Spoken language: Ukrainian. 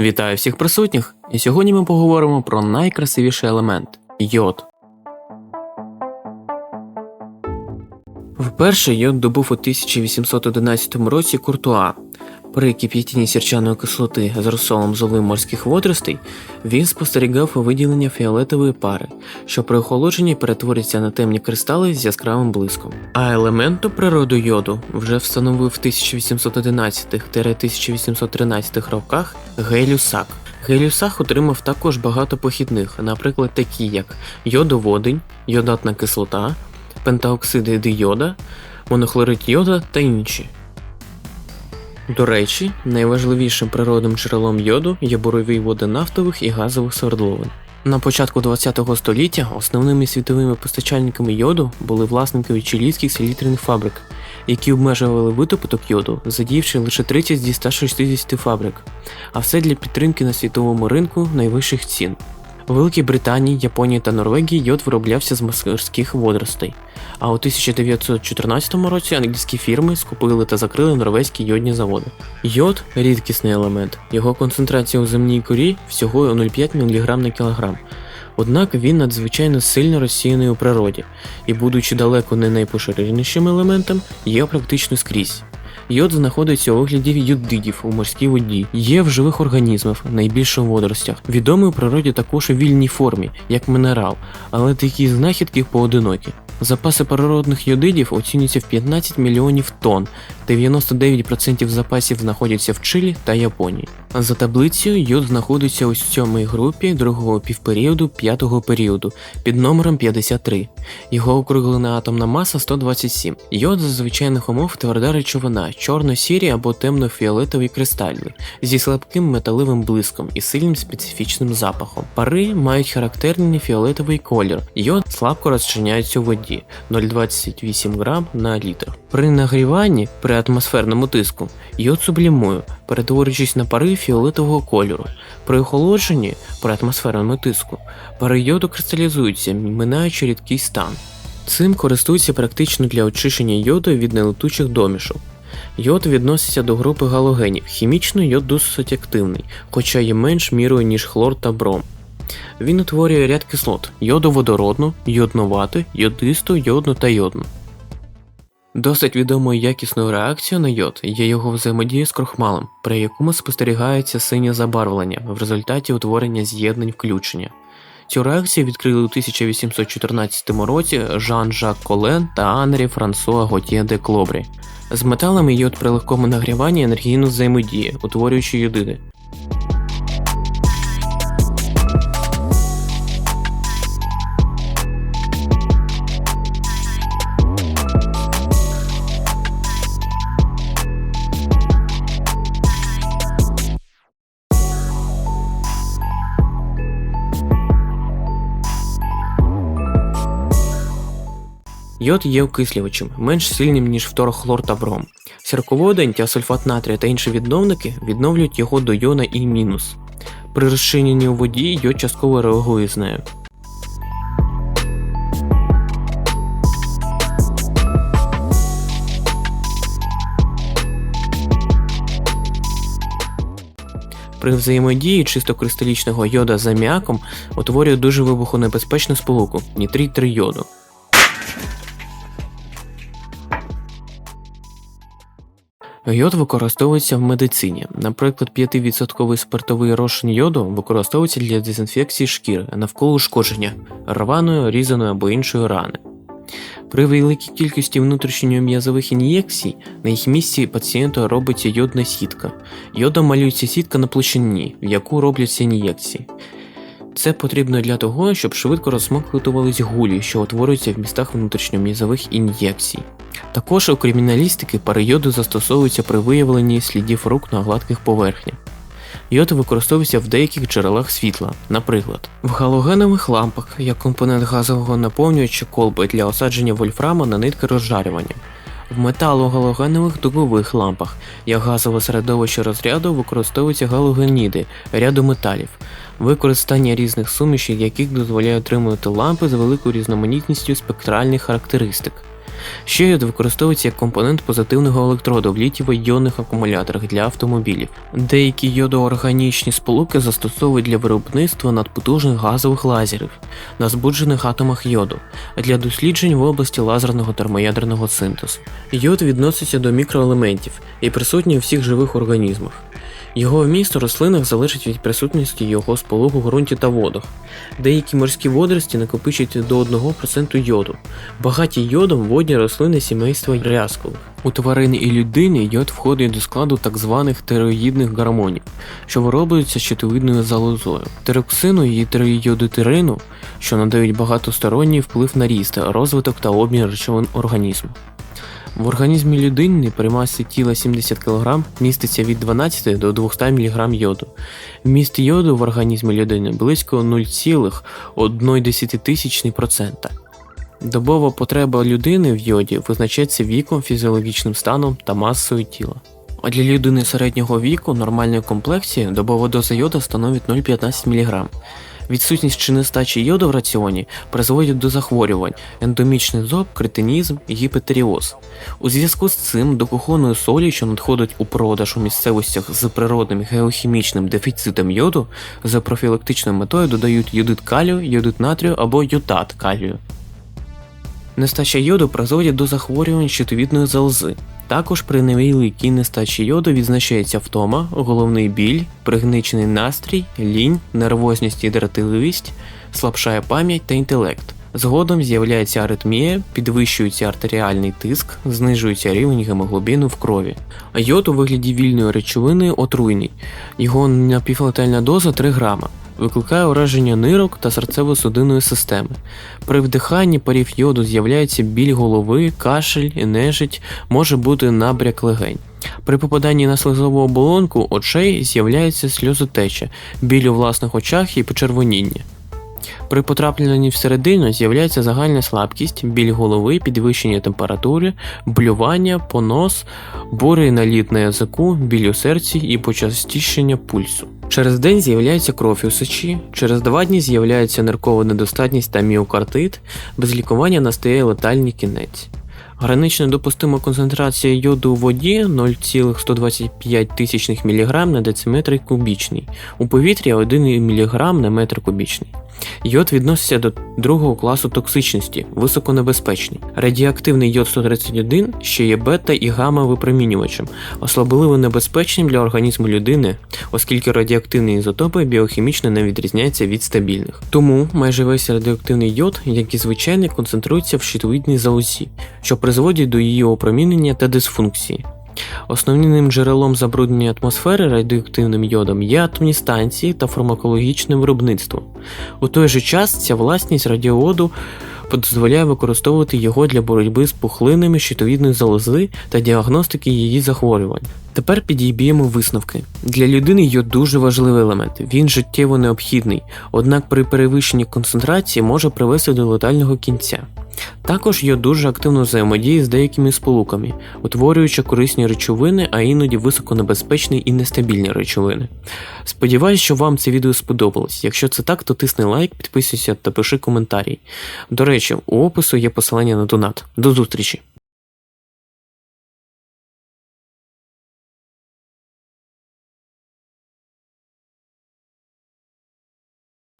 Вітаю всіх присутніх! І сьогодні ми поговоримо про найкрасивіший елемент йод. Вперше йод добув у 1811 році Куртуа. При кип'ятінні сірчаної кислоти з розсолом золим морських водоростей він спостерігав виділення фіолетової пари, що при охолодженні перетворюється на темні кристали з яскравим блиском. А елементу природу йоду вже встановив в 1811-1813 роках Гелюсак. Гелюсак отримав також багато похідних, наприклад, такі як йодоводень, йодатна кислота, пентаоксиди дийода, монохлорид йода та інші. До речі, найважливішим природним джерелом йоду є бурові води нафтових і газових свердловин. На початку ХХ століття основними світовими постачальниками йоду були власники чилійських селітряних фабрик, які обмежували видобуток йоду, задіявши лише 30 зі 160 фабрик, а все для підтримки на світовому ринку найвищих цін. У Великій Британії, Японії та Норвегії йод вироблявся з морських водоростей, а у 1914 році англійські фірми скупили та закрили норвезькі йодні заводи. Йод рідкісний елемент, його концентрація у земній корі всього 0,5 мг на кілограм. Однак він надзвичайно сильно розсіяний у природі і, будучи далеко не найпоширенішим елементом, є практично скрізь. Йод знаходиться у вигляді йодидів у морській воді, є в живих організмах, найбільше у водоростях. Відомий у природі також у вільній формі, як мінерал, але такі знахідки поодинокі. Запаси природних йодидів оцінюються в 15 мільйонів тонн, 99% запасів знаходяться в Чилі та Японії. За таблицею йод знаходиться у сьомій групі другого півперіоду п'ятого періоду під номером 53. Його округлена атомна маса 127. Йод за звичайних умов тверда речовина, чорно-сірі або темно-фіолетові кристальні, зі слабким металевим блиском і сильним специфічним запахом. Пари мають характерний фіолетовий колір. Йод слабко розчиняється у воді 0,28 грам на літр. При нагріванні при атмосферному тиску йод сублімує, перетворюючись на пари фіолетового кольору. При охолодженні при атмосферному тиску пари йоду кристалізуються, минаючи рідкий стан. Цим користуються практично для очищення йоду від нелетучих домішок. Йод відноситься до групи галогенів. Хімічно йод досить активний, хоча є менш мірою, ніж хлор та бром. Він утворює ряд кислот: йодоводородну, йоднувату, йодисту, йодну та йодну. Досить відомою якісною реакцією на йод є його взаємодія з крохмалем, при якому спостерігається синє забарвлення в результаті утворення з'єднань включення. Цю реакцію відкрили у 1814 році Жан-Жак Колен та Анрі Франсуа Готьє де Клобрі. З металами йод при легкому нагріванні енергійно взаємодіє, утворюючи йодиди. Йод є окислювачем, менш сильним, ніж фторохлор та бром. Сірководень, тіасульфат натрія та інші відновники відновлюють його до йона І-. мінус. При розчиненні у воді йод частково реагує з нею. При взаємодії чисто кристалічного йода з аміаком утворює дуже вибухонебезпечну сполуку нітрит трийоду. Йод використовується в медицині. Наприклад, 5% спиртовий розчин йоду використовується для дезінфекції шкіри навколо ушкодження рваної, різаної або іншої рани. При великій кількості внутрішньом'язових ін'єкцій на їх місці пацієнту робиться йодна сітка. Йодом малюється сітка на площині, в яку робляться ін'єкції. Це потрібно для того, щоб швидко розсмоктувались гулі, що утворюються в містах внутрішньом'язових ін'єкцій. Також у криміналістики пари йоду застосовуються при виявленні слідів рук на гладких поверхнях. Йод використовується в деяких джерелах світла, наприклад, в галогенових лампах як компонент газового наповнювача колби для осадження вольфрама на нитки розжарювання. В металогалогенових дугових лампах як газове середовище розряду використовуються галогеніди ряду металів, використання різних сумішів, яких дозволяє отримувати лампи з великою різноманітністю спектральних характеристик. Ще йод використовується як компонент позитивного електроду в літієво-іонних акумуляторах для автомобілів. Деякі йодоорганічні сполуки застосовують для виробництва надпотужних газових лазерів на збуджених атомах йоду для досліджень в області лазерного термоядерного синтезу. Йод відноситься до мікроелементів і присутній у всіх живих організмах. Його вміст у рослинах залежить від присутності його сполук у ґрунті та водах. Деякі морські водорості накопичують до 1% йоду. Багаті йодом водні рослини сімейства рязкових. У тварини і людини йод входить до складу так званих тиреоїдних гормонів, що вироблюються щитовидною залозою, тироксину і тиреоїдотерину, що надають багатосторонній вплив на ріст, розвиток та обмін речовин організму. В організмі людини при масі тіла 70 кг міститься від 12 до 200 мг йоду. Вміст йоду в організмі людини близько 0,1%. Добова потреба людини в йоді визначається віком, фізіологічним станом та масою тіла. А для людини середнього віку нормальної комплекції добова доза йоду становить 0,15 мг. Відсутність чи нестачі йоду в раціоні призводить до захворювань, ендомічний зоб, кретинізм і гіпотеріоз. У зв'язку з цим до кухонної солі, що надходить у продаж у місцевостях з природним геохімічним дефіцитом йоду, за профілактичною метою додають йодит калію, йодит натрію або йотат калію. Нестача йоду призводить до захворювань щитовідної залози. Також при невеликій нестачі йоду відзначається втома, головний біль, пригничений настрій, лінь, нервозність і дратівливість, слабшає пам'ять та інтелект. Згодом з'являється аритмія, підвищується артеріальний тиск, знижується рівень гемоглобіну в крові. Йод у вигляді вільної речовини отруйний. Його напівлетальна доза 3 грама. Викликає ураження нирок та серцево-судинної системи. При вдиханні парів йоду з'являється біль голови, кашель, нежить, може бути набряк легень. При попаданні на слизову оболонку очей з'являється сльозотеча, біль у власних очах і почервоніння. При потрапленні всередину з'являється загальна слабкість, біль голови, підвищення температури, блювання, понос, бурий наліт на язику, біль у серці і почастішення пульсу. Через день з'являється кров у сечі, через два дні з'являється ниркова недостатність та міокардит, без лікування настає летальний кінець. Гранично допустима концентрація йоду у воді 0,125 тисячних мг на дециметр кубічний, у повітрі 1 мг на метр кубічний. Йод відноситься до другого класу токсичності, високонебезпечний. Радіоактивний йод 131 ще є бета і гамма випромінювачем, особливо небезпечним для організму людини, оскільки радіоактивні ізотопи біохімічно не відрізняються від стабільних. Тому майже весь радіоактивний йод, як і звичайний, концентрується в щитовидній залозі, що призводить до її опромінення та дисфункції. Основним джерелом забруднення атмосфери радіоактивним йодом є атомні станції та фармакологічне виробництво. У той же час ця власність радіооду дозволяє використовувати його для боротьби з пухлинами щитовідної залози та діагностики її захворювань. Тепер підійбіємо висновки. Для людини йод дуже важливий елемент, він життєво необхідний, однак при перевищенні концентрації може привести до летального кінця. Також я дуже активно взаємодію з деякими сполуками, утворюючи корисні речовини, а іноді високонебезпечні і нестабільні речовини. Сподіваюсь, що вам це відео сподобалось. Якщо це так, то тисни лайк, підписуйся та пиши коментарі. До речі, у опису є посилання на донат. До зустрічі!